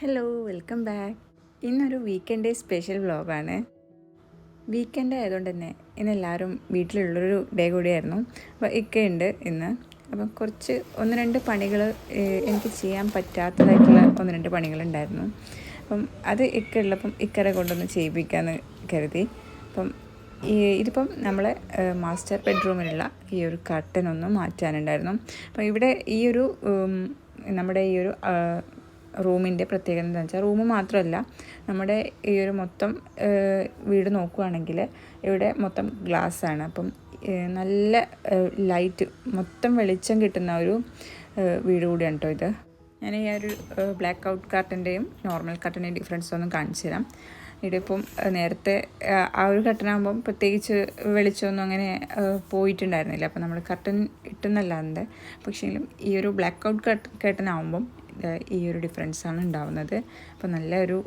Hello welcome back ഇന്നൊരു weekend special വ്ളോഗാണ് weekend ആയതുകൊണ്ട് തന്നെ ഇന്ന് എല്ലാവരും വീട്ടിലുള്ളൊരു ഡേ കൂടിയായിരുന്നു. അപ്പോൾ ഇക്കയുണ്ട് ഇന്ന്. അപ്പം കുറച്ച് ഒന്ന് രണ്ട് പണികൾ എനിക്ക് ചെയ്യാൻ പറ്റാത്തതായിട്ടുള്ള ഒന്ന് രണ്ട് പണികളുണ്ടായിരുന്നു. അപ്പം അത് ഇക്ക ഉള്ളപ്പം ഇക്കരെ കൊണ്ടൊന്ന് ചെയ്യിപ്പിക്കാമെന്ന് കരുതി. അപ്പം ഈ ഇതിപ്പം നമ്മളെ മാസ്റ്റർ ബെഡ്റൂമിലുള്ള ഈ ഒരു കർട്ടൻ ഒന്ന് മാറ്റാനുണ്ടായിരുന്നു. അപ്പോൾ ഇവിടെ ഈ ഒരു നമ്മുടെ ഈ ഒരു റൂമിന്റെ പ്രത്യേകത എന്താണെന്ന് വെച്ചാൽ റൂം മാത്രമല്ല നമ്മുടെ ഈ ഒരു മൊത്തം വീട് നോക്കുകയാണെങ്കിൽ ഇവിടെ മൊത്തം ഗ്ലാസ് ആണ്. അപ്പം നല്ല ലൈറ്റ് മൊത്തം വെളിച്ചം കിട്ടുന്ന ഒരു വീട് കൂടിയാണ് കേട്ടോ ഇത്. ഞാൻ ഈ ഒരു ബ്ലാക്ക് ഔട്ട് കാർട്ടന്റെയും നോർമൽ കാർട്ടന്റെയും ഡിഫറൻസ് ഒന്നും കാണിച്ചു തരാം. ഇവിടെ ഇപ്പം നേരത്തെ ആ ഒരു കർട്ടനാകുമ്പം പ്രത്യേകിച്ച് വെളിച്ചമൊന്നും അങ്ങനെ പോയിട്ടുണ്ടായിരുന്നില്ല. അപ്പം നമ്മൾ കർട്ടൻ ഇട്ടുന്നല്ലാതെ പക്ഷേങ്കിലും ഈ ഒരു ബ്ലാക്ക് ഔട്ട് കർട്ടൻ കർട്ടനാകുമ്പം ഈ ഒരു ഡിഫറൻസാണ് ഉണ്ടാവുന്നത്. അപ്പോൾ നല്ലൊരു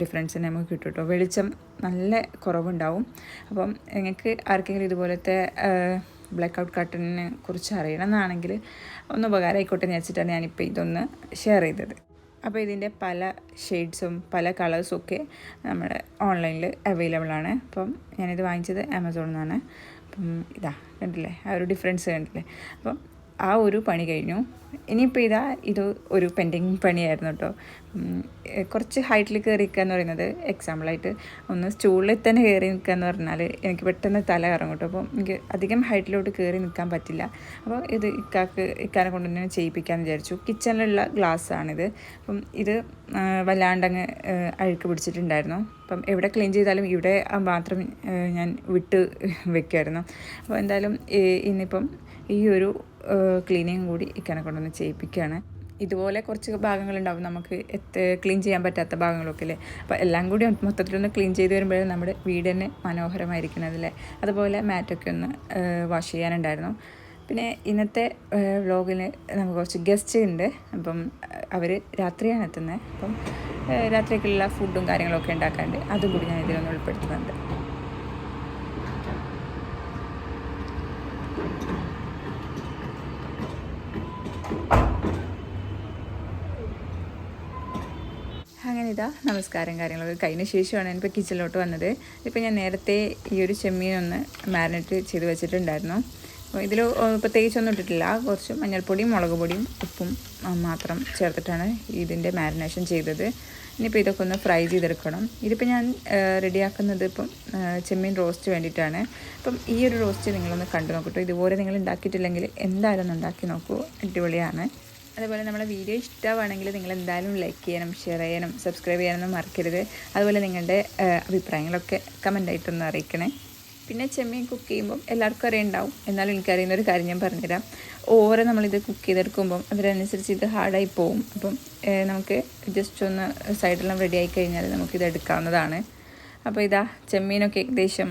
ഡിഫറൻസ് നമുക്ക് കിട്ടും കേട്ടോ വെളിച്ചം നല്ല കുറവുണ്ടാവും. അപ്പം നിങ്ങൾക്ക് ആർക്കെങ്കിലും ഇതുപോലത്തെ ബ്ലാക്ക് ഔട്ട് കട്ടനെ കുറിച്ച് അറിയണമെന്നാണെങ്കിൽ ഒന്ന് ഉപകാരമായിക്കോട്ടെ എന്ന് വെച്ചിട്ടാണ് ഞാനിപ്പോൾ ഇതൊന്ന് ഷെയർ ചെയ്തത്. അപ്പോൾ ഇതിന്റെ പല ഷെയ്ഡ്സും പല കളേഴ്സും ഒക്കെ നമ്മുടെ ഓൺലൈനിൽ അവൈലബിൾ ആണ്. അപ്പം ഞാനിത് വാങ്ങിച്ചത് ആമസോണിൽ നിന്നാണ് അപ്പം ഇതാ കണ്ടില്ലേ? ആ ഒരു ഡിഫറൻസ് കണ്ടില്ലേ? അപ്പം ആ ഒരു പണി കഴിഞ്ഞു. ഇനിയിപ്പോൾ ഇതാ ഇത് ഒരു പെൻഡിങ് പണിയായിരുന്നു കേട്ടോ കുറച്ച് ഹൈറ്റിൽ കയറി നിൽക്കുക എന്ന് പറയുന്നത് എക്സാമ്പിളായിട്ട് ഒന്ന് സ്റ്റൂളിൽ തന്നെ കയറി നിൽക്കുക എന്ന് പറഞ്ഞാൽ എനിക്ക് പെട്ടെന്ന് തല കറങ്ങും കേട്ടോ അപ്പോൾ എനിക്ക് അധികം ഹൈറ്റിലോട്ട് കയറി നിൽക്കാൻ പറ്റില്ല. അപ്പോൾ ഇത് ഇക്കാക്ക് ഇക്കാനെ കൊണ്ട് തന്നെ ചെയ്യിപ്പിക്കാമെന്ന് വിചാരിച്ചു. കിച്ചണിലുള്ള ഗ്ലാസ്സാണിത് അപ്പം ഇത് വല്ലാണ്ടങ്ങ് അഴുക്ക് പിടിച്ചിട്ടുണ്ടായിരുന്നു. അപ്പം എവിടെ ക്ലീൻ ചെയ്താലും ഇവിടെ മാത്രം ഞാൻ വിട്ട് വെക്കുമായിരുന്നു അപ്പോൾ എന്തായാലും ഇന്നിപ്പം ഈ ഒരു ക്ലീനിങ് കൂടി ഇക്കനെ കൊണ്ടൊന്ന് ചെയ്യിപ്പിക്കുകയാണ്. ഇതുപോലെ കുറച്ച് ഭാഗങ്ങളുണ്ടാവും. നമുക്ക് എത്ത് ക്ലീൻ ചെയ്യാൻ പറ്റാത്ത ഭാഗങ്ങളൊക്കെ അല്ലേ? അപ്പോൾ എല്ലാം കൂടി മൊത്തത്തിലൊന്ന് ക്ലീൻ ചെയ്ത് വരുമ്പോഴേ നമ്മുടെ വീട് തന്നെ മനോഹരമായിരിക്കുന്നത് അല്ലേ? അതുപോലെ മാറ്റൊക്കെ ഒന്ന് വാഷ് ചെയ്യാനുണ്ടായിരുന്നു. പിന്നെ ഇന്നത്തെ വ്ലോഗിൽ നമുക്ക് കുറച്ച് ഗസ്റ്റ് ഉണ്ട്. അപ്പം അവർ രാത്രിയാണ് എത്തുന്നത്. അപ്പം രാത്രിക്കുള്ള ഫുഡും കാര്യങ്ങളൊക്കെ ഉണ്ടാക്കാണ്ട് അതും കൂടി ഞാൻ ഇതിലൊന്ന് ഉൾപ്പെടുത്തുന്നുണ്ട്. അങ്ങനെ ഇതാ നമസ്കാരം കാര്യങ്ങളൊക്കെ കഴിഞ്ഞ ശേഷമാണ് ഞാനിപ്പോൾ കിച്ചണിലോട്ട് വന്നത്. ഇപ്പോൾ ഞാൻ നേരത്തെ ഈ ഒരു ചെമ്മീൻ ഒന്ന് മാരിനേറ്റ് ചെയ്ത് വെച്ചിട്ടുണ്ടായിരുന്നു. അപ്പോൾ ഇതിൽ പ്രത്യേകിച്ചൊന്നും ഇട്ടിട്ടില്ല. കുറച്ച് മഞ്ഞൾപ്പൊടിയും മുളക് പൊടിയും ഉപ്പും മാത്രം ചേർത്തിട്ടാണ് ഇതിന്റെ മാരിനേഷൻ ചെയ്തത്. ഇനിയിപ്പോൾ ഇതൊക്കെ ഒന്ന് ഫ്രൈ ചെയ്തെടുക്കണം. ഇതിപ്പോൾ ഞാൻ റെഡിയാക്കുന്നത് ഇപ്പം ചെമ്മീൻ റോസ്റ്റ് വേണ്ടിയിട്ടാണ്. അപ്പം ഈ ഒരു റോസ്റ്റ് നിങ്ങളൊന്ന് കണ്ടു നോക്കട്ടോ. ഇതുപോലെ നിങ്ങൾ ഉണ്ടാക്കിയിട്ടില്ലെങ്കിൽ എന്തായാലും ഒന്ന് ഉണ്ടാക്കി നോക്കൂ. അടിപൊളിയാണ്. അതുപോലെ നമ്മുടെ വീഡിയോ ഇഷ്ടമാണെങ്കിൽ നിങ്ങൾ എന്തായാലും ലൈക്ക് ചെയ്യണം ഷെയർ ചെയ്യണം സബ്സ്ക്രൈബ് ചെയ്യാനൊന്നും മറക്കരുത്. അതുപോലെ നിങ്ങളുടെ അഭിപ്രായങ്ങളൊക്കെ കമന്റായിട്ടൊന്ന് അറിയിക്കണേ. പിന്നെ ചെമ്മീൻ കുക്ക് ചെയ്യുമ്പം എല്ലാവർക്കും അറിയുണ്ടാവും. എന്നാലും എനിക്കറിയുന്ന ഒരു കാര്യം ഞാൻ പറഞ്ഞുതരാം. ഓവർ നമ്മളിത് കുക്ക് ചെയ്തെടുക്കുമ്പം അതിനനുസരിച്ച് ഇത് ഹാർഡായി പോവും. അപ്പം നമുക്ക് ജസ്റ്റ് ഒന്ന് സൈഡെല്ലാം റെഡി ആയി കഴിഞ്ഞാൽ നമുക്കിത് എടുക്കാവുന്നതാണ്. അപ്പോൾ ഇതാ ചെമ്മീനൊക്കെ ഏകദേശം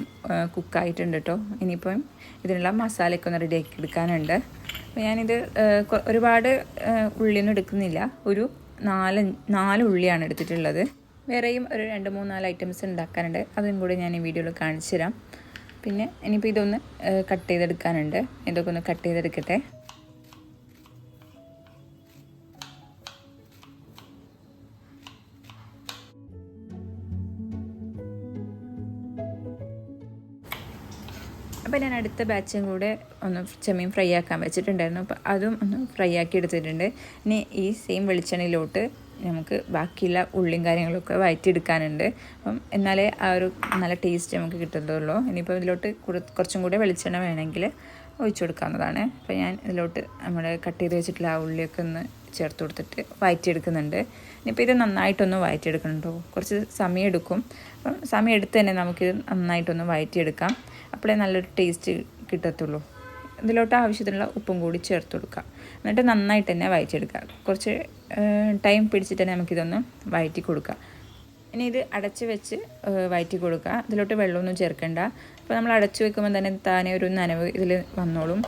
കുക്കായിട്ടുണ്ട് കേട്ടോ ഇനിയിപ്പം ഇതിനുള്ള മസാലയൊക്കെ ഒന്ന് റെഡിയാക്കി എടുക്കാനുണ്ട്. അപ്പോൾ ഞാനിത് ഒരുപാട് ഉള്ളിയൊന്നും എടുക്കുന്നില്ല. ഒരു നാല് നാല് ഉള്ളിയാണ് എടുത്തിട്ടുള്ളത്. വേറെയും ഒരു രണ്ട് മൂന്ന് നാല് ഐറ്റംസ് ഉണ്ടാക്കാനുണ്ട്. അതും കൂടി ഞാൻ ഈ വീഡിയോയിൽ കാണിച്ചു തരാം പിന്നെ ഇനിയിപ്പോൾ ഇതൊന്ന് കട്ട് ചെയ്തെടുക്കാനുണ്ട്. ഇതൊക്കെ ഒന്ന് കട്ട് ചെയ്തെടുക്കട്ടെ. അപ്പോൾ ഞാൻ അടുത്ത ബാച്ചും കൂടെ ഒന്ന് ചെമ്മീൻ ഫ്രൈ ആക്കാൻ വെച്ചിട്ടുണ്ടായിരുന്നു. അപ്പോൾ അതും ഒന്ന് ഫ്രൈ ആക്കി എടുത്തിട്ടുണ്ട്. ഇനി ഈ സെയിം വെളിച്ചെണ്ണയിലോട്ട് നമുക്ക് ബാക്കിയുള്ള ഉള്ളിയും കാര്യങ്ങളൊക്കെ വഴറ്റിയെടുക്കാനുണ്ട് അപ്പം എന്നാലേ ആ ഒരു നല്ല ടേസ്റ്റ് നമുക്ക് കിട്ടുന്നുള്ളൂ ഇനിയിപ്പോൾ ഇതിലോട്ട് കുറ- കുറച്ചും കൂടെ വെളിച്ചെണ്ണ വേണമെങ്കിൽ ഒഴിച്ചു കൊടുക്കാവുന്നതാണ്. അപ്പോൾ ഞാൻ ഇതിലോട്ട് നമ്മൾ കട്ട് ചെയ്ത് വെച്ചിട്ടുള്ള ആ ഉള്ളിയൊക്കെ ഒന്ന് ചേർത്ത് കൊടുത്തിട്ട് വഴറ്റിയെടുക്കുന്നുണ്ട് ഇനിയിപ്പോൾ ഇത് നന്നായിട്ടൊന്ന് വഴറ്റിയെടുക്കണം കേട്ടോ കുറച്ച് സമയം എടുക്കും. അപ്പം സമയം എടുത്ത് തന്നെ നമുക്കിത് നന്നായിട്ടൊന്ന് വഴറ്റിയെടുക്കാം അപ്പോഴേ നല്ലൊരു ടേസ്റ്റ് കിട്ടത്തുള്ളൂ. ഇതിലോട്ട് ആവശ്യത്തിനുള്ള ഉപ്പും കൂടി ചേർത്ത് കൊടുക്കുക. എന്നിട്ട് നന്നായിട്ട് തന്നെ വായിച്ചെടുക്കുക കുറച്ച് ടൈം പിടിച്ചിട്ട് തന്നെ നമുക്കിതൊന്ന് വഴറ്റി കൊടുക്കാം ഇനി ഇത് അടച്ച് വെച്ച് വയറ്റി കൊടുക്കുക. ഇതിലോട്ട് വെള്ളമൊന്നും ചേർക്കണ്ട. അപ്പോൾ നമ്മൾ അടച്ചു വെക്കുമ്പോൾ തന്നെ താനെ ഒരു നനവ് ഇതിൽ വന്നോളും.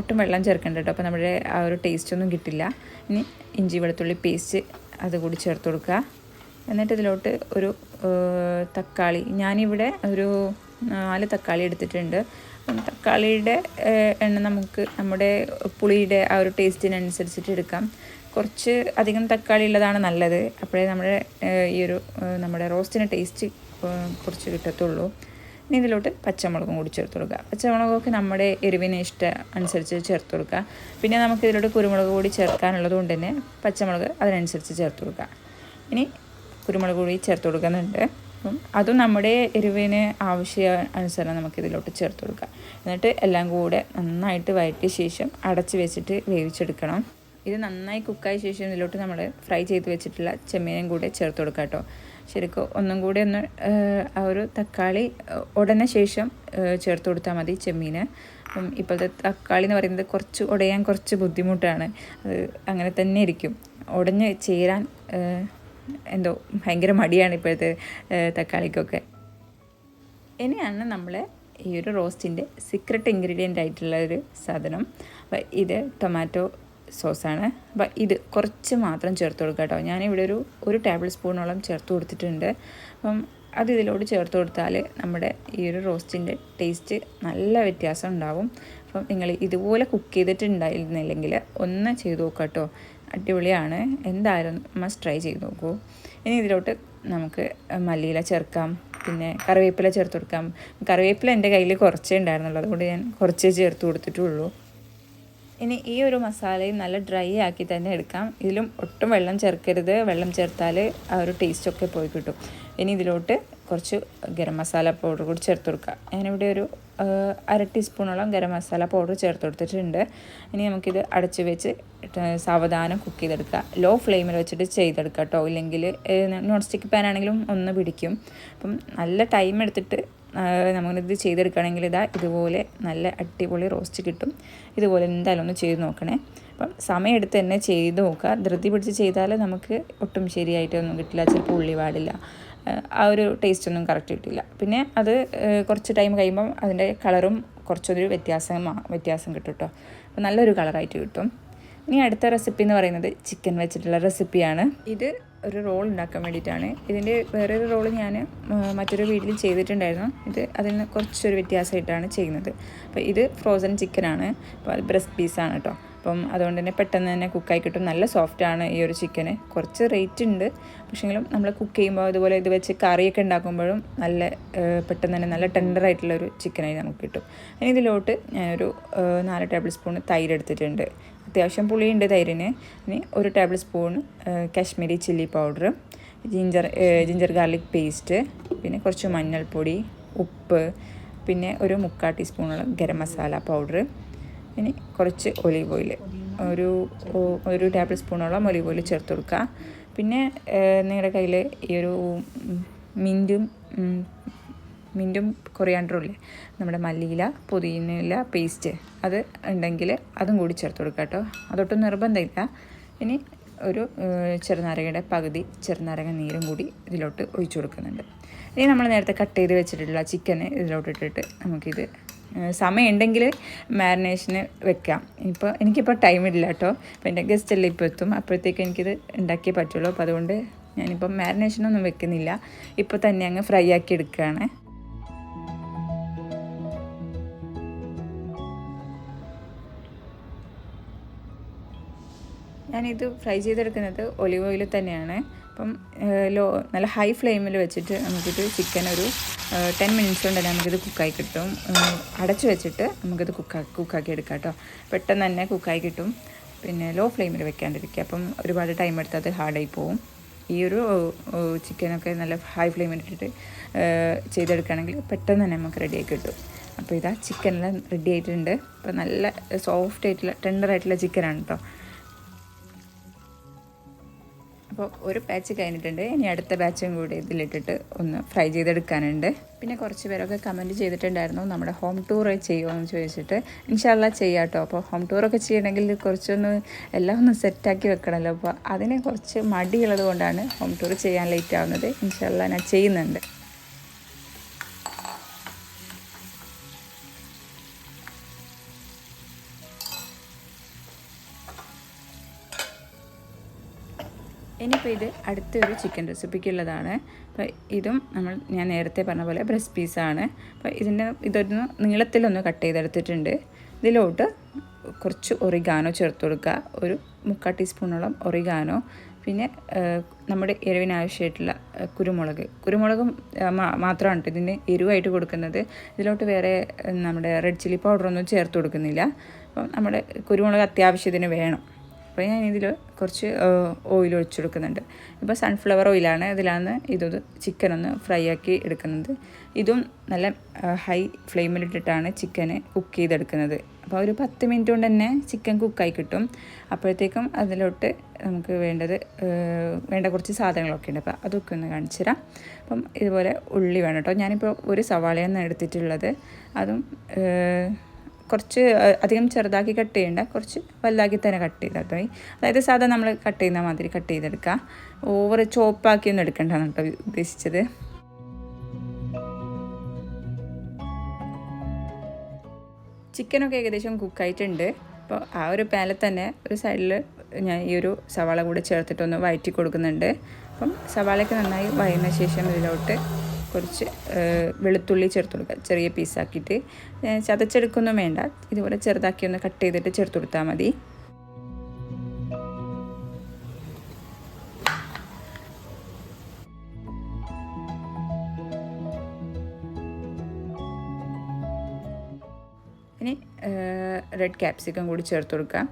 ഒട്ടും വെള്ളം ചേർക്കണ്ട കേട്ടോ. അപ്പോൾ നമ്മുടെ ആ ഒരു ടേസ്റ്റ് ഒന്നും കിട്ടില്ല. ഇനി ഇഞ്ചി വെളുത്തുള്ളി പേസ്റ്റ് അതുകൂടി ചേർത്ത് കൊടുക്കുക. എന്നിട്ട് ഇതിലോട്ട് ഒരു തക്കാളി. ഞാനിവിടെ ഒരു നാല് തക്കാളി എടുത്തിട്ടുണ്ട്. തക്കാളിയുടെ എണ്ണ നമുക്ക് നമ്മുടെ പുളിയുടെ ആ ഒരു ടേസ്റ്റിനനുസരിച്ചിട്ട് എടുക്കാം. കുറച്ച് അധികം തക്കാളി ഉള്ളതാണ് നല്ലത്. അപ്പോഴേ നമ്മുടെ ഈ ഒരു നമ്മുടെ റോസ്റ്റിന് ടേസ്റ്റ് കുറച്ച് കിട്ടത്തുള്ളൂ. ഇനി ഇതിലോട്ട് പച്ചമുളകും കൂടി ചേർത്ത് കൊടുക്കുക. പച്ചമുളകൊക്കെ നമ്മുടെ എരിവിന് ഇഷ്ടം അനുസരിച്ച് ചേർത്ത് കൊടുക്കുക. പിന്നെ നമുക്ക് ഇതിലോട്ട് കുരുമുളക് കൂടി ചേർക്കാനുള്ളത് കൊണ്ട് തന്നെ പച്ചമുളക് അതിനനുസരിച്ച് ചേർത്ത് കൊടുക്കുക. ഇനി കുരുമുളക് കൂടി ചേർത്ത് കൊടുക്കുന്നുണ്ട്. അപ്പം അതും നമ്മുടെ എരിവിന് ആവശ്യ അനുസരണം നമുക്ക് ഇതിലോട്ട് ചേർത്ത് കൊടുക്കാം. എന്നിട്ട് എല്ലാം കൂടെ നന്നായിട്ട് വഴറ്റിയ ശേഷം അടച്ച് വെച്ചിട്ട് വേവിച്ചെടുക്കണം. ഇത് നന്നായി കുക്കായ ശേഷം ഇതിലോട്ട് നമ്മൾ ഫ്രൈ ചെയ്ത് വെച്ചിട്ടുള്ള ചെമ്മീനും കൂടെ ചേർത്ത് കൊടുക്കാം കേട്ടോ. ശരിക്കും ഒന്നും കൂടി ഒന്ന് ആ ഒരു തക്കാളി ഉടനെ ശേഷം ചേർത്ത് കൊടുത്താൽ മതി ചെമ്മീന്. അപ്പം ഇപ്പോഴത്തെ തക്കാളി എന്ന് പറയുന്നത് കുറച്ച് ഉടയാൻ കുറച്ച് ബുദ്ധിമുട്ടാണ്. അത് അങ്ങനെ തന്നെ ഇരിക്കും. ഉടഞ്ഞ് ചേരാൻ എന്തോ ഭയങ്കര മടിയാണ് ഇപ്പോഴത്തെ തക്കാളിക്കൊക്കെ. ഇനിയാണ് നമ്മൾ ഈ ഒരു റോസ്റ്റിന്റെ സീക്രട്ട് ഇൻഗ്രീഡിയന്റ് ആയിട്ടുള്ള ഒരു സാധനം. അപ്പം ഇത് ടൊമാറ്റോ സോസാണ് അപ്പം ഇത് കുറച്ച് മാത്രം ചേർത്ത് കൊടുക്കുക കേട്ടോ. ഞാനിവിടെ ഒരു ഒരു ടേബിൾ സ്പൂണോളം ചേർത്ത് കൊടുത്തിട്ടുണ്ട്. അപ്പം അത് ഇതിലോട് ചേർത്ത് കൊടുത്താൽ നമ്മുടെ ഈ ഒരു റോസ്റ്റിന്റെ ടേസ്റ്റ് നല്ല വ്യത്യാസം ഉണ്ടാവും. അപ്പം നിങ്ങൾ ഇതുപോലെ കുക്ക് ചെയ്തിട്ടുണ്ടായിരുന്നില്ലെങ്കിൽ ഒന്ന് ചെയ്ത് നോക്കാം കേട്ടോ. അടിപൊളിയാണ്. എന്തായാലും മസ്റ്റ് ട്രൈ ചെയ്ത് നോക്കൂ. ഇനി ഇതിലോട്ട് നമുക്ക് മല്ലിയില ചേർക്കാം. പിന്നെ കറിവേപ്പില ചേർത്ത് കൊടുക്കാം. കറിവേപ്പില എന്റെ കയ്യിൽ കുറച്ചേ ഉണ്ടായിരുന്നുള്ളൂ. അതുകൊണ്ട് ഞാൻ കുറച്ചേ ചേർത്ത് കൊടുത്തിട്ടുള്ളൂ. ഇനി ഈ ഒരു മസാലയും നല്ല ഡ്രൈ ആക്കി തന്നെ എടുക്കാം. ഇതിലും ഒട്ടും വെള്ളം ചേർക്കരുത്. വെള്ളം ചേർത്താൽ ആ ഒരു ടേസ്റ്റൊക്കെ പോയി കിട്ടും. ഇനി ഇതിലോട്ട് കുറച്ച് ഗരം മസാല പൗഡർ കൂടി ചേർത്ത് കൊടുക്കുക ഞാനിവിടെ ഒരു അര ടീസ്പൂണോളം ഗരം മസാല പൗഡർ ചേർത്ത് കൊടുത്തിട്ടുണ്ട്. ഇനി നമുക്കിത് അടച്ച് വെച്ച് സാവധാനം കുക്ക് ചെയ്തെടുക്കുക. ലോ ഫ്ലെയിമിൽ വെച്ചിട്ട് ചെയ്തെടുക്കുക കേട്ടോ. ഇല്ലെങ്കിൽ നോൺ സ്റ്റിക്ക് പാൻ ആണെങ്കിലും ഒന്ന് പിടിക്കും. അപ്പം നല്ല ടൈം എടുത്തിട്ട് നമ്മളിത് ചെയ്തെടുക്കുകയാണെങ്കിൽ ഇതാ ഇതുപോലെ നല്ല അടിപൊളി റോസ്റ്റ് കിട്ടും. ഇതുപോലെ എന്തായാലും ഒന്ന് ചെയ്ത് നോക്കണേ. അപ്പം സമയമെടുത്ത് തന്നെ ചെയ്ത് നോക്കുക. ധൃതി പിടിച്ച് ചെയ്താൽ നമുക്ക് ഒട്ടും ശരിയായിട്ടൊന്നും കിട്ടില്ല. ചിലപ്പോൾ ഉള്ളി പാടില്ല ആ ഒരു ടേസ്റ്റൊന്നും കറക്റ്റ് കിട്ടില്ല പിന്നെ അത് കുറച്ച് ടൈം കഴിയുമ്പം അതിന്റെ കളറും കുറച്ചൊരു വ്യത്യാസം വ്യത്യാസം കിട്ടും കേട്ടോ അപ്പോൾ നല്ലൊരു കളറായിട്ട് കിട്ടും. ഇനി അടുത്ത റെസിപ്പി എന്ന് പറയുന്നത് ചിക്കൻ വെച്ചിട്ടുള്ള റെസിപ്പിയാണ് ഇത് ഒരു റോൾ ഉണ്ടാക്കാൻ വേണ്ടിയിട്ടാണ്. ഇതിന്റെ വേറൊരു റോൾ ഞാൻ മറ്റൊരു വീട്ടിൽ ചെയ്തിട്ടുണ്ടായിരുന്നു. ഇത് അതിൽ നിന്ന് കുറച്ചൊരു വ്യത്യാസമായിട്ടാണ് ചെയ്യുന്നത്. അപ്പോൾ ഇത് ഫ്രോസൺ ചിക്കനാണ് അപ്പോൾ അത് ബ്രസ്റ്റ് പീസാണ് കേട്ടോ അപ്പം അതുകൊണ്ട് തന്നെ പെട്ടെന്ന് തന്നെ കുക്കായി കിട്ടും. നല്ല സോഫ്റ്റാണ് ഈ ഒരു ചിക്കന് കുറച്ച് റേറ്റ് ഉണ്ട്. പക്ഷേങ്കിലും നമ്മൾ കുക്ക് ചെയ്യുമ്പോൾ അതുപോലെ ഇത് വെച്ച് കറിയൊക്കെ ഉണ്ടാക്കുമ്പോഴും നല്ല പെട്ടെന്ന് തന്നെ നല്ല ടെൻഡർ ആയിട്ടുള്ള ഒരു ചിക്കനായി നമുക്ക് കിട്ടും. ഇനി ഇതിലോട്ട് ഞാനൊരു നാല് ടേബിൾ സ്പൂൺ തൈര് എടുത്തിട്ടുണ്ട്. അത്യാവശ്യം പുളിയുണ്ട് തൈരിന്. ഇനി ഒരു tablespoon Kashmiri chilli powder ginger ginger garlic paste പിന്നെ കുറച്ച് മഞ്ഞൾപ്പൊടി ഉപ്പ് പിന്നെ ഒരു മുക്കാൽ ടീസ്പൂണോളം ഗരം മസാല പൗഡർ ഇനി കുറച്ച് ഒലീവ് ഓയിൽ. ഒരു ഒരു ടേബിൾ സ്പൂണോളം ഒലീവ് ഓയിൽ ചേർത്ത് കൊടുക്കുക. പിന്നെ നിങ്ങളുടെ കയ്യിൽ ഈ ഒരു മിന്റും മിന്റും കൊറിയാണ്ടറും നമ്മുടെ മല്ലിയില പുതിനയില പേസ്റ്റ് അത് ഉണ്ടെങ്കിൽ അതും കൂടി ചേർത്ത് കൊടുക്കുക കേട്ടോ. അതൊട്ടും നിർബന്ധമില്ല. ഇനി ഒരു ചെറുനാരകയുടെ പകുതി ചെറുനാരക നീരും കൂടി ഇതിലോട്ട് ഒഴിച്ചു കൊടുക്കുന്നുണ്ട്. ഇനി നമ്മൾ നേരത്തെ കട്ട് ചെയ്ത് വെച്ചിട്ടുള്ള ചിക്കന് ഇതിലോട്ട് ഇട്ടിട്ട് നമുക്കിത് സമയമുണ്ടെങ്കിൽ മാരിനേഷന് വെക്കാം. ഇപ്പോൾ എനിക്കിപ്പോൾ ടൈമില്ല കേട്ടോ. അപ്പോൾ എന്റെ ഗസ്റ്റ് എല്ലാം ഇപ്പോൾ എത്തും. അപ്പോഴത്തേക്ക് എനിക്കിത് ഉണ്ടാക്കിയേ പറ്റുള്ളൂ. അപ്പോൾ അതുകൊണ്ട് ഞാനിപ്പം മാരിനേഷനൊന്നും വെക്കുന്നില്ല. ഇപ്പോൾ തന്നെ അങ്ങ് ഫ്രൈ ആക്കി എടുക്കുകയാണ്. ഞാനിത് ഫ്രൈ ചെയ്തെടുക്കുന്നത് ഒലിവ് ഓയിൽ തന്നെയാണ്. അപ്പം ലോ നല്ല ഹൈ ഫ്ലെയിമിൽ വെച്ചിട്ട് നമുക്കിത് ചിക്കൻ ഒരു ടെൻ മിനിറ്റ്സ് കൊണ്ട് തന്നെ നമുക്കിത് കുക്കായി കിട്ടും. അടച്ചു വെച്ചിട്ട് നമുക്കിത് കുക്കാ കുക്കാക്കി എടുക്കാം കേട്ടോ. പെട്ടെന്ന് തന്നെ കുക്കായി കിട്ടും. പിന്നെ ലോ ഫ്ലെയിമിൽ വെക്കാണ്ടിരിക്കുക. അപ്പം ഒരുപാട് ടൈം എടുത്ത് അത് ഹാർഡായി പോവും. ഈ ഒരു ചിക്കനൊക്കെ നല്ല ഹൈ ഫ്ലെയിമിൽ ഇട്ടിട്ട് ചെയ്തെടുക്കുകയാണെങ്കിൽ പെട്ടെന്ന് തന്നെ നമുക്ക് റെഡിയായി കിട്ടും. അപ്പോൾ ഇതാ ചിക്കനെല്ലാം റെഡി ആയിട്ടുണ്ട്. അപ്പോൾ നല്ല സോഫ്റ്റ് ആയിട്ടുള്ള ടെൻഡർ ആയിട്ടുള്ള ചിക്കനാണ് കേട്ടോ. അപ്പോൾ ഒരു ബാച്ച് കഴിഞ്ഞിട്ടുണ്ട്. ഇനി അടുത്ത ബാച്ചും കൂടി ഇതിലിട്ടിട്ട് ഒന്ന് ഫ്രൈ ചെയ്തെടുക്കാനുണ്ട്. പിന്നെ കുറച്ച് പേരൊക്കെ കമന്റ് ചെയ്തിട്ടുണ്ടായിരുന്നു നമ്മുടെ ഹോം ടൂർ ചെയ്യുമോ എന്ന് ചോദിച്ചിട്ട്. ഇൻഷാല്ല ചെയ്യാം കേട്ടോ അപ്പോൾ ഹോം ടൂറൊക്കെ ചെയ്യണമെങ്കിൽ കുറച്ചൊന്ന് എല്ലാം ഒന്ന് സെറ്റാക്കി വെക്കണമല്ലോ അപ്പോൾ അതിനെ കുറച്ച് മടിയുള്ളത് കൊണ്ടാണ് ഹോം ടൂർ ചെയ്യാൻ ലേറ്റ് ആവുന്നത്. ഇൻഷാല്ല ഞാൻ ചെയ്യുന്നുണ്ട്. ഇനിയിപ്പോൾ ഇത് അടുത്തൊരു ചിക്കൻ റെസിപ്പിക്കുള്ളതാണ് അപ്പോൾ ഇതും നമ്മൾ ഞാൻ നേരത്തെ പറഞ്ഞ പോലെ ബ്രസ്റ്റ് പീസാണ് അപ്പോൾ ഇതിന്റെ ഇതൊന്ന് നീളത്തിലൊന്ന് കട്ട് ചെയ്തെടുത്തിട്ടുണ്ട്. ഇതിലോട്ട് കുറച്ച് ഒറിഗാനോ ചേർത്ത് കൊടുക്കുക. ഒരു മുക്കാൽ ടീസ്പൂണോളം ഒറിഗാനോ പിന്നെ നമ്മുടെ എരിവിനാവശ്യമായിട്ടുള്ള കുരുമുളക്. കുരുമുളക് മാത്രമാണ് ഇതിന് എരിവായിട്ട് കൊടുക്കുന്നത്. ഇതിലോട്ട് വേറെ നമ്മുടെ റെഡ് ചില്ലി പൗഡറൊന്നും ചേർത്ത് കൊടുക്കുന്നില്ല. അപ്പം നമ്മുടെ കുരുമുളക് അത്യാവശ്യത്തിന് വേണം. അപ്പോൾ ഞാൻ ഇതിൽ കുറച്ച് ഓയിൽ ഒഴിച്ചു കൊടുക്കുന്നുണ്ട്. ഇപ്പോൾ സൺഫ്ലവർ ഓയിലാണ് ഇതിലാണ് ഇതൊന്ന് ചിക്കൻ ഒന്ന് ഫ്രൈ ആക്കി എടുക്കുന്നത്. ഇതും നല്ല ഹൈ ഫ്ലെയിമിലിട്ടിട്ടാണ് ചിക്കന് കുക്ക് ചെയ്തെടുക്കുന്നത്. അപ്പോൾ ഒരു പത്ത് മിനിറ്റ് കൊണ്ട് തന്നെ ചിക്കൻ കുക്കായി കിട്ടും. അപ്പോഴത്തേക്കും അതിലോട്ട് നമുക്ക് വേണ്ടത് വേണ്ട കുറച്ച് സാധനങ്ങളൊക്കെ ഉണ്ട്. അപ്പോൾ അതൊക്കെ ഒന്ന് കാണിച്ചു തരാം. അപ്പം ഇതുപോലെ ഉള്ളി വേണം കേട്ടോ. ഞാനിപ്പോൾ ഒരു സവാളയാണ് എടുത്തിട്ടുള്ളത്. അതും കുറച്ച് അധികം ചെറുതാക്കി കട്ട് ചെയ്യേണ്ട. കുറച്ച് വലുതാക്കി തന്നെ കട്ട് ചെയ്താൽ മതി. അതായത് സാധാ നമ്മൾ കട്ട് ചെയ്യുന്ന മാതിരി കട്ട് ചെയ്തെടുക്കുക ഓവർ ചോപ്പാക്കിയൊന്നും എടുക്കേണ്ടതാണ് കേട്ടോ ഉദ്ദേശിച്ചത്. ചിക്കനൊക്കെ ഏകദേശം കുക്കായിട്ടുണ്ട്. അപ്പോൾ ആ ഒരു പാനിൽ തന്നെ ഒരു സൈഡിൽ ഞാൻ ഈ ഒരു സവാള കൂടെ ചേർത്തിട്ടൊന്ന് വഴറ്റി കൊടുക്കുന്നുണ്ട് അപ്പം സവാളയൊക്കെ നന്നായി വഴന്ന ശേഷം ഇതിലോട്ട് കുറച്ച് വെളുത്തുള്ളി ചേർത്ത് കൊടുക്കുക. ചെറിയ പീസാക്കിയിട്ട് ചതച്ചെടുക്കൊന്നും വേണ്ട. ഇതുപോലെ ചെറുതാക്കി ഒന്ന് കട്ട് ചെയ്തിട്ട് ചേർത്ത് കൊടുത്താൽ മതി. ഇനി റെഡ് ക്യാപ്സിക്കം കൂടി ചേർത്ത് കൊടുക്കാം.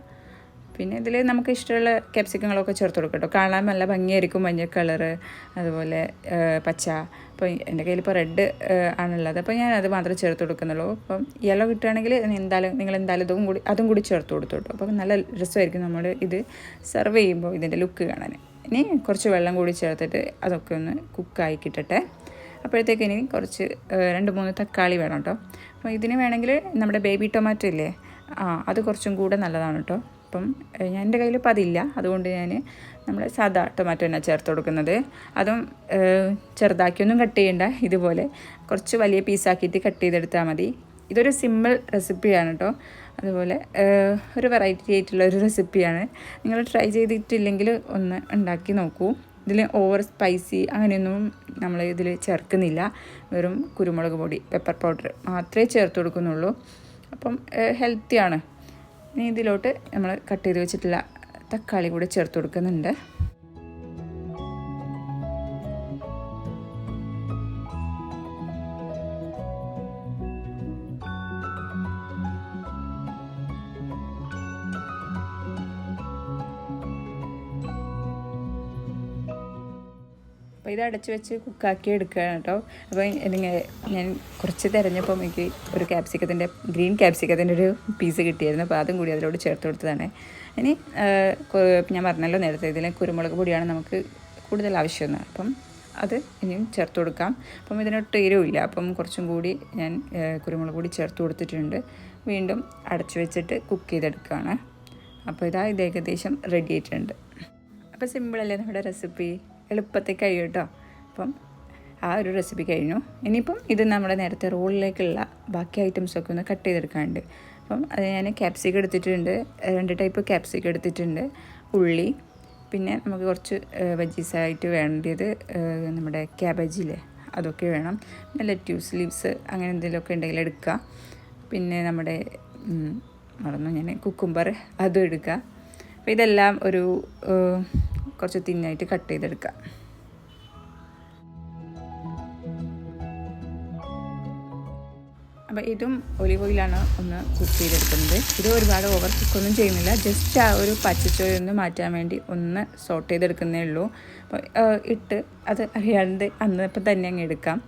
പിന്നെ ഇതിൽ നമുക്ക് ഇഷ്ടമുള്ള ക്യാപ്സിക്കങ്ങളൊക്കെ ചേർത്ത് കൊടുക്കും കേട്ടോ. കാണാൻ നല്ല ഭംഗിയായിരിക്കും മഞ്ഞ കളറ് അതുപോലെ പച്ച. അപ്പോൾ എന്റെ കയ്യിൽ ഇപ്പോൾ റെഡ് ആണുള്ളത്. അപ്പോൾ ഞാൻ അത് മാത്രമേ ചേർത്ത് കൊടുക്കുന്നുള്ളൂ. അപ്പം യെല്ലോ കിട്ടുകയാണെങ്കിൽ എന്തായാലും നിങ്ങൾ എന്തായാലും ഇതും കൂടി അതും കൂടി ചേർത്ത് കൊടുത്തു കേട്ടോ. അപ്പോൾ നല്ല രസമായിരിക്കും നമ്മൾ ഇത് സെർവ് ചെയ്യുമ്പോൾ ഇതിന്റെ ലുക്ക് കാണാൻ ഇനി കുറച്ച് വെള്ളം കൂടി ചേർത്തിട്ട് അതൊക്കെ ഒന്ന് കുക്കായി കിട്ടട്ടെ. അപ്പോഴത്തേക്ക് ഇനി കുറച്ച് രണ്ട് മൂന്ന് തക്കാളി വേണം കേട്ടോ. അപ്പോൾ ഇതിന് വേണമെങ്കിൽ നമ്മുടെ ബേബി ടൊമാറ്റോ ഇല്ലേ? ആ അത് കുറച്ചും കൂടെ നല്ലതാണ് കേട്ടോ. അപ്പം ഞാൻ എന്റെ കയ്യിൽ ഇപ്പം അതില്ല അതുകൊണ്ട് ഞാൻ നമ്മൾ സാധാ ടൊമാറ്റോ തന്നെ ചേർത്ത് കൊടുക്കുന്നത്. അതും ചെറുതാക്കിയൊന്നും കട്ട് ചെയ്യണ്ട. ഇതുപോലെ കുറച്ച് വലിയ പീസാക്കിയിട്ട് കട്ട് ചെയ്തെടുത്താൽ മതി. ഇതൊരു സിമ്പിൾ റെസിപ്പിയാണ് കേട്ടോ അതുപോലെ ഒരു വെറൈറ്റി ആയിട്ടുള്ള ഒരു റെസിപ്പിയാണ് നിങ്ങൾ ട്രൈ ചെയ്തിട്ടില്ലെങ്കിൽ ഒന്ന് ഉണ്ടാക്കി നോക്കൂ. ഇതിൽ ഓവർ സ്പൈസി അങ്ങനെയൊന്നും നമ്മൾ ഇതിൽ ചേർക്കുന്നില്ല. വെറും കുരുമുളക് പൊടി പെപ്പർ പൗഡർ മാത്രമേ ചേർത്ത് കൊടുക്കുന്നുള്ളൂ. അപ്പം ഹെൽത്തിയാണ് ഇനി ഇതിലോട്ട് നമ്മൾ കട്ട് ചെയ്ത് വെച്ചിട്ടുള്ള തക്കാളി കൂടെ ചേർത്ത് കൊടുക്കുന്നുണ്ട്. അപ്പോൾ ഇത് അടച്ചു വെച്ച് കുക്കാക്കി എടുക്കുകയാണ് കേട്ടോ. അപ്പോൾ നിങ്ങൾ ഞാൻ കുറച്ച് തിരഞ്ഞപ്പോൾ എനിക്ക് ഒരു ക്യാപ്സിക്കത്തിന്റെ ഗ്രീൻ ക്യാപ്സിക്കത്തിന്റെ ഒരു പീസ് കിട്ടിയായിരുന്നു. അപ്പോൾ അതും കൂടി അതിലോട് ചേർത്ത് കൊടുത്തതാണ്. ഇനി ഞാൻ പറഞ്ഞല്ലോ നേരത്തെ ഇതിൽ കുരുമുളക് പൊടിയാണ് നമുക്ക് കൂടുതൽ ആവശ്യമെന്ന്. അപ്പം അത് ഇനിയും ചേർത്ത് കൊടുക്കാം. അപ്പം ഇതിനൊട്ട് എരിവില്ല. അപ്പം കുറച്ചും കൂടി ഞാൻ കുരുമുളക് പൊടി ചേർത്ത് കൊടുത്തിട്ടുണ്ട്. വീണ്ടും അടച്ചു വെച്ചിട്ട് കുക്ക് ചെയ്തെടുക്കുകയാണ്. അപ്പോൾ ഇതാ ഇത് ഏകദേശം റെഡി ആയിട്ടുണ്ട്. അപ്പോൾ സിമ്പിളല്ലേ നമ്മുടെ റെസിപ്പി എളുപ്പത്തിൽ കഴിയും കേട്ടോ. അപ്പം ആ ഒരു റെസിപ്പി കഴിഞ്ഞു. ഇനിയിപ്പം ഇത് നമ്മുടെ നേരത്തെ റോളിലേക്കുള്ള ബാക്കി ഐറ്റംസൊക്കെ ഒന്ന് കട്ട് ചെയ്തെടുക്കാനുണ്ട്. അപ്പം അത് ഞാൻ ക്യാപ്സിക്കം എടുത്തിട്ടുണ്ട്. രണ്ട് ടൈപ്പ് ക്യാപ്സിക്കം എടുത്തിട്ടുണ്ട്. ഉള്ളി പിന്നെ നമുക്ക് കുറച്ച് വെജീസായിട്ട് വേണ്ടത് നമ്മുടെ ക്യാബേജില്ലേ അതൊക്കെ വേണം. പിന്നെ ലെറ്റ്യൂസ് ലീവ്സ് അങ്ങനെ എന്തെങ്കിലുമൊക്കെ ഉണ്ടെങ്കിൽ എടുക്കുക പിന്നെ നമ്മുടെ മറന്നു ഞാൻ കുക്കുംബർ അതും എടുക്കുക അപ്പോൾ ഇതെല്ലാം ഒരു കുറച്ച് തിന്നായിട്ട് കട്ട് ചെയ്തെടുക്കുക അപ്പോൾ ഇതും ഒലിവ് ഓയിലാണ് ഒന്ന് കുക്ക് ചെയ്തെടുക്കുന്നത്. ഇത് ഒരുപാട് ഓവർ കുക്കൊന്നും ചെയ്യുന്നില്ല. ജസ്റ്റ് ആ ഒരു പച്ചച്ചോയ ഒന്ന് മാറ്റാൻ വേണ്ടി ഒന്ന് സോട്ട് ചെയ്തെടുക്കുന്നേ ഉള്ളൂ. അപ്പോൾ ഇട്ട് അത് അറിയാണ്ട് അന്ന് ഇപ്പം തന്നെ അങ്ങ് എടുക്കാം.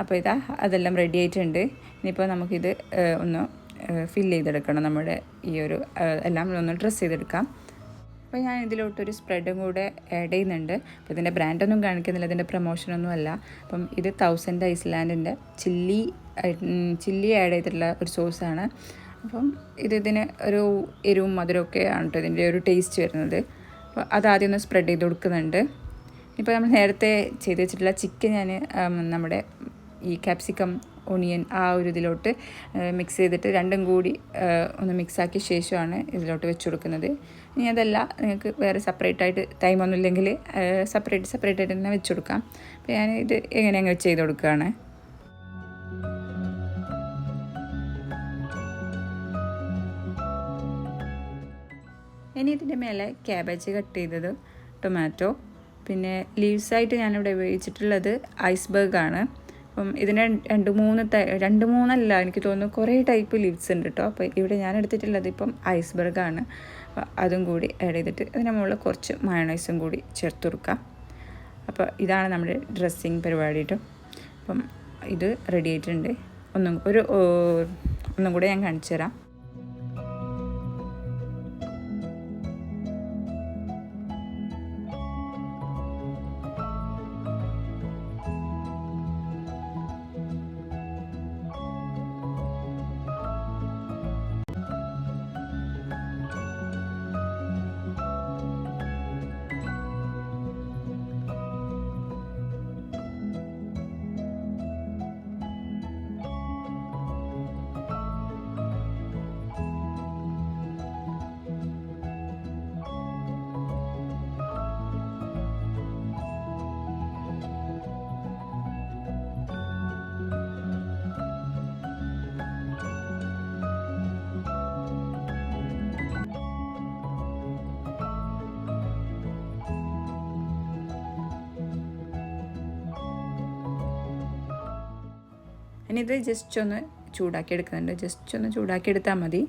അപ്പോൾ ഇതാ അതെല്ലാം റെഡി ആയിട്ടുണ്ട്. ഇനിയിപ്പോൾ നമുക്കിത് ഒന്ന് ഫില്ല് ചെയ്തെടുക്കണം. നമ്മുടെ ഈ ഒരു എല്ലാം ഒന്ന് ഡ്രസ്സ് ചെയ്തെടുക്കാം. അപ്പോൾ ഞാൻ ഇതിലോട്ടൊരു സ്പ്രെഡും കൂടെ ആഡ് ചെയ്യുന്നുണ്ട്. അപ്പോൾ ഇതിന്റെ ബ്രാൻഡൊന്നും കാണിക്കുന്നില്ല ഇതിന്റെ പ്രൊമോഷനൊന്നും അല്ല. അപ്പം ഇത് തൗസൻഡ് ഐസ്ലാൻഡിന്റെ ചില്ലി ചില്ലി ആഡ് ചെയ്തിട്ടുള്ള ഒരു സോസാണ് അപ്പം ഇത് ഇതിന് ഒരു എരിവും മധുരമൊക്കെ ആണ് കേട്ടോ ഇതിന്റെ ഒരു ടേസ്റ്റ് വരുന്നത്. അപ്പോൾ അതാദ്യം ഒന്ന് സ്പ്രെഡ് ചെയ്ത് കൊടുക്കുന്നുണ്ട്. ഇപ്പോൾ നമ്മൾ നേരത്തെ ചെയ്ത് വെച്ചിട്ടുള്ള ചിക്കൻ ഞാൻ നമ്മുടെ ഈ ക്യാപ്സിക്കം ഒണിയൻ ആ ഒരു ഇതിലോട്ട് മിക്സ് ചെയ്തിട്ട് രണ്ടും കൂടി ഒന്ന് മിക്സാക്കിയ ശേഷമാണ് ഇതിലോട്ട് വെച്ച് കൊടുക്കുന്നത്. ഇനി അതല്ല നിങ്ങൾക്ക് വേറെ സെപ്പറേറ്റ് ആയിട്ട് ടൈമൊന്നും ഇല്ലെങ്കിൽ സെപ്പറേറ്റ് സെപ്പറേറ്റ് ആയിട്ട് തന്നെ വെച്ച് കൊടുക്കാം. അപ്പോൾ ഞാൻ ഇത് എങ്ങനെ അങ്ങ് ചെയ്ത് കൊടുക്കുകയാണ് ഇനി ഇതിന്റെ മേലെ ക്യാബേജ് കട്ട് ചെയ്തത് ടൊമാറ്റോ പിന്നെ ലീവ്സായിട്ട് ഞാനിവിടെ ഉപയോഗിച്ചിട്ടുള്ളത് ആണ്. അപ്പം ഇതിന് രണ്ട് മൂന്ന് രണ്ട് മൂന്നല്ല എനിക്ക് തോന്നുന്നു കുറേ ടൈപ്പ് ലീവ്സ് ഉണ്ട് കേട്ടോ അപ്പോൾ ഇവിടെ ഞാൻ എടുത്തിട്ടുള്ളത് ഇപ്പം ഐസ്ബർഗ് ആണ് അതും കൂടി ആഡ് ചെയ്തിട്ട് അതിന്റെ മുകളിൽ കുറച്ച് മയണൈസും കൂടി ചേർത്ത് കൊടുക്കാം. അപ്പോൾ ഇതാണ് നമ്മുടെ ഡ്രസ്സിങ് പരിപാടി അപ്പം ഇത് റെഡി ആയിട്ടുണ്ട്. ഒന്നും ഒരു ഒന്നും കൂടെ ഞാൻ കാണിച്ചു തരാം ഇനി ഇത് ജസ്റ്റ് ഒന്ന് ചൂടാക്കി എടുക്കുന്നുണ്ട്. ജസ്റ്റ് ഒന്ന് ചൂടാക്കി എടുത്താൽ മതി.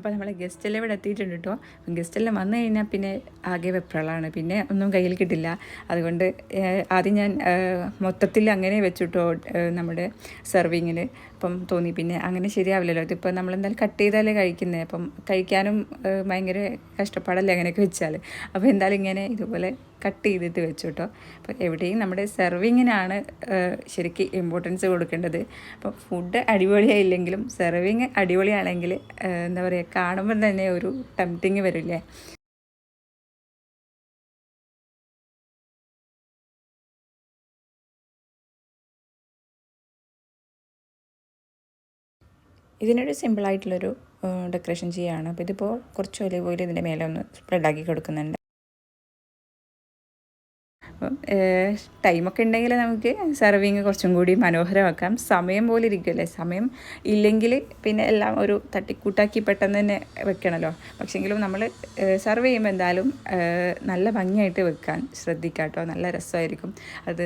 അപ്പോൾ നമ്മളെ ഗസ്റ്റെല്ലാം ഇവിടെ എത്തിയിട്ടുണ്ട് കേട്ടോ ഗസ്റ്റെല്ലാം വന്നു കഴിഞ്ഞാൽ പിന്നെ ആകെ വെപ്രളാണ്. പിന്നെ ഒന്നും കയ്യിൽ കിട്ടില്ല. അതുകൊണ്ട് ആദ്യം ഞാൻ മൊത്തത്തിൽ അങ്ങനെ വെച്ചിട്ടോ നമ്മുടെ സെർവിങ്ങിന് അപ്പം തോന്നി പിന്നെ അങ്ങനെ ശരിയാവില്ലല്ലോ. ഇതിപ്പോൾ നമ്മളെന്തായാലും കട്ട് ചെയ്താലേ കഴിക്കുന്നത് അപ്പം കഴിക്കാനും ഭയങ്കര കഷ്ടപ്പാടല്ലേ അങ്ങനെയൊക്കെ വെച്ചാൽ അപ്പോൾ എന്തായാലും ഇങ്ങനെ ഇതുപോലെ കട്ട് ചെയ്തിട്ട് വെച്ചു കേട്ടോ അപ്പോൾ എവിടെയും നമ്മുടെ സെർവിങ്ങിനാണ് ശരിക്കും ഇമ്പോർട്ടൻസ് കൊടുക്കേണ്ടത്. അപ്പോൾ ഫുഡ് അടിപൊളിയായില്ലെങ്കിലും സെർവിങ് അടിപൊളിയാണെങ്കിൽ എന്താ പറയുക കാണുമ്പോൾ തന്നെ ഒരു ടെംപ്റ്റിങ് വരില്ലേ? ഇതിനൊരു സിമ്പിളായിട്ടുള്ളൊരു ഡെക്കറേഷൻ ചെയ്യുകയാണ് അപ്പോൾ ഇതിപ്പോൾ കുറച്ച് ഒലിവ് ഓയിൽ ഇതിന്റെ മേലെ ഒന്ന് സ്പ്രെഡാക്കി കൊടുക്കുന്നുണ്ട്. അപ്പം ടൈമൊക്കെ ഉണ്ടെങ്കിൽ നമുക്ക് സർവിങ് കുറച്ചും കൂടി മനോഹരമാക്കാം. സമയം പോലെ ഇരിക്കുമല്ലേ സമയം ഇല്ലെങ്കിൽ പിന്നെ എല്ലാം ഒരു തട്ടിക്കൂട്ടാക്കി പെട്ടെന്ന് തന്നെ വെക്കണമല്ലോ പക്ഷെങ്കിലും നമ്മൾ സർവ് ചെയ്യുമ്പോൾ എന്തായാലും നല്ല ഭംഗിയായിട്ട് വെക്കാൻ ശ്രദ്ധിക്കാട്ടോ നല്ല രസമായിരിക്കും. അത്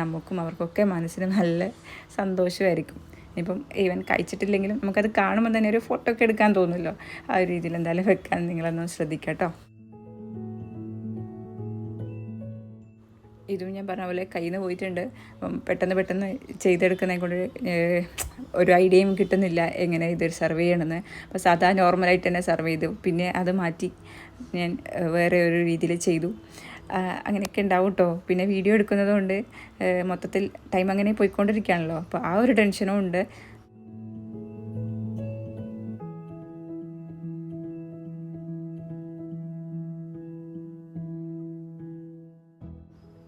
നമുക്കും അവർക്കൊക്കെ മനസ്സിന് നല്ല സന്തോഷമായിരിക്കും. ഇപ്പം ഈവൻ കഴിച്ചിട്ടില്ലെങ്കിലും നമുക്കത് കാണുമ്പോൾ തന്നെ ഒരു ഫോട്ടോ ഒക്കെ എടുക്കാൻ തോന്നുമല്ലോ ആ ഒരു രീതിയിൽ എന്തായാലും വെക്കാൻ നിങ്ങളൊന്ന് ശ്രദ്ധിക്കാം കേട്ടോ ഇതും ഞാൻ പറഞ്ഞ പോലെ കയ്യിൽ നിന്ന് പോയിട്ടുണ്ട് പെട്ടെന്ന് പെട്ടെന്ന് ചെയ്തെടുക്കുന്നതിനെ കൊണ്ട് ഒരു ഐഡിയയും കിട്ടുന്നില്ല എങ്ങനെ ഇത് സർവ് ചെയ്യണമെന്ന്. അപ്പോൾ സാധാ നോർമലായിട്ട് തന്നെ സർവ് ചെയ്തു. പിന്നെ അത് മാറ്റി ഞാൻ വേറെ ഒരു രീതിയിൽ ചെയ്തു. അങ്ങനെയൊക്കെ ഉണ്ടാവും കേട്ടോ പിന്നെ വീഡിയോ എടുക്കുന്നതുകൊണ്ട് മൊത്തത്തിൽ ടൈം അങ്ങനെ പോയിക്കൊണ്ടിരിക്കുകയാണല്ലോ. അപ്പോൾ ആ ഒരു ടെൻഷനും ഉണ്ട്.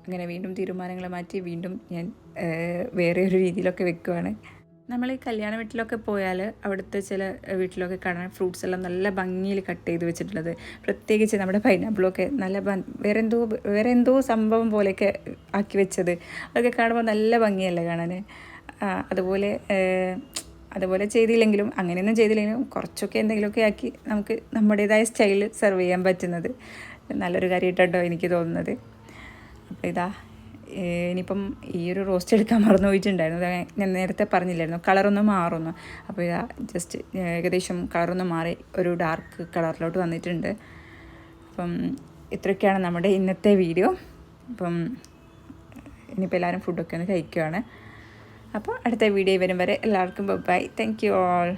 അങ്ങനെ വീണ്ടും തീരുമാനങ്ങൾ മാറ്റി വീണ്ടും ഞാൻ വേറെ ഒരു രീതിയിലൊക്കെ വെക്കുവാണ്. നമ്മൾ ഈ കല്യാണ വീട്ടിലൊക്കെ പോയാൽ അവിടുത്തെ ചില വീട്ടിലൊക്കെ കാണാൻ ഫ്രൂട്ട്സ് എല്ലാം നല്ല ഭംഗിയിൽ കട്ട് ചെയ്ത് വെച്ചിട്ടുള്ളത്. പ്രത്യേകിച്ച് നമ്മുടെ പൈനാപ്പിളൊക്കെ നല്ല വേറെ എന്തോ വേറെ എന്തോ സംഭവം പോലെയൊക്കെ ആക്കി വെച്ചത്. അതൊക്കെ കാണുമ്പോൾ നല്ല ഭംഗിയല്ലേ കാണാൻ അതുപോലെ അതുപോലെ ചെയ്തില്ലെങ്കിലും അങ്ങനെയൊന്നും ചെയ്തില്ലെങ്കിലും കുറച്ചൊക്കെ എന്തെങ്കിലുമൊക്കെ ആക്കി നമുക്ക് നമ്മുടേതായ സ്റ്റൈലിൽ സെർവ് ചെയ്യാൻ പറ്റുന്നത്. നല്ലൊരു കാര്യമായിട്ടോ എനിക്ക് തോന്നുന്നത്. അപ്പോൾ ഇതാ ഇനിയിപ്പം ഈ ഒരു റോസ്റ്റ് എടുക്കാൻ മറന്നു പോയിട്ടുണ്ടായിരുന്നു ഞാൻ നേരത്തെ പറഞ്ഞില്ലായിരുന്നു. കളറൊന്നും മാറുന്നു. അപ്പോൾ ഇതാ ജസ്റ്റ് ഏകദേശം കളറൊന്ന് മാറി ഒരു ഡാർക്ക് കളറിലോട്ട് വന്നിട്ടുണ്ട്. അപ്പം ഇത്രയൊക്കെയാണ് നമ്മുടെ ഇന്നത്തെ വീഡിയോ അപ്പം ഇനിയിപ്പോൾ എല്ലാവരും ഫുഡൊക്കെ ഒന്ന് കഴിക്കുകയാണ് അപ്പോൾ അടുത്ത വീഡിയോ വരും വരെ എല്ലാവർക്കും ബൈ താങ്ക് യു ഓൾ